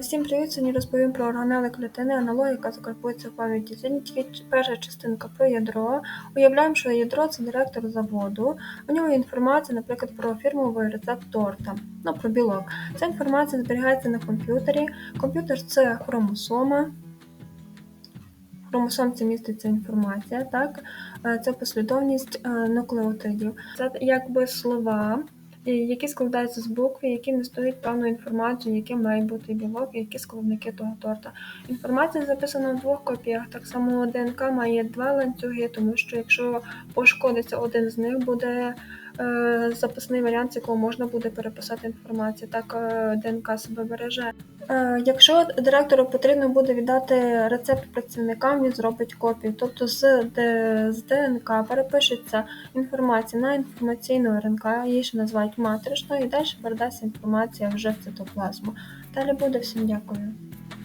Всім привіт! Сьогодні розповім про органели клітини, аналогія, яка закарбується в пам'яті. Сьогодні тільки перша частинка про ядро. Уявляємо, що ядро це директор заводу. У нього є інформація, наприклад, про фірмовий рецепт торта, ну про білок. Ця інформація зберігається на комп'ютері. Комп'ютер це хромосома. В хромосомці міститься інформація, так? Е, Це послідовність е, нуклеотидів. Це якби слова, які складаються з букв, які містують певну інформацію, яким має бути білок, які складники того торта. Інформація записана в двох копіях. Так само ДНК має два ланцюги, тому що якщо пошкодиться один з них, буде запасний варіант, з якого можна буде переписати інформацію. Так е, ДНК себе береже. Е, Якщо директору потрібно буде віддати рецепт працівникам, він зробить копію. Тобто з ДНК перепишеться інформація на інформаційну РНК, її ще називають матричною, і далі передасть інформація вже в цитоплазму. Далі буде всім дякую.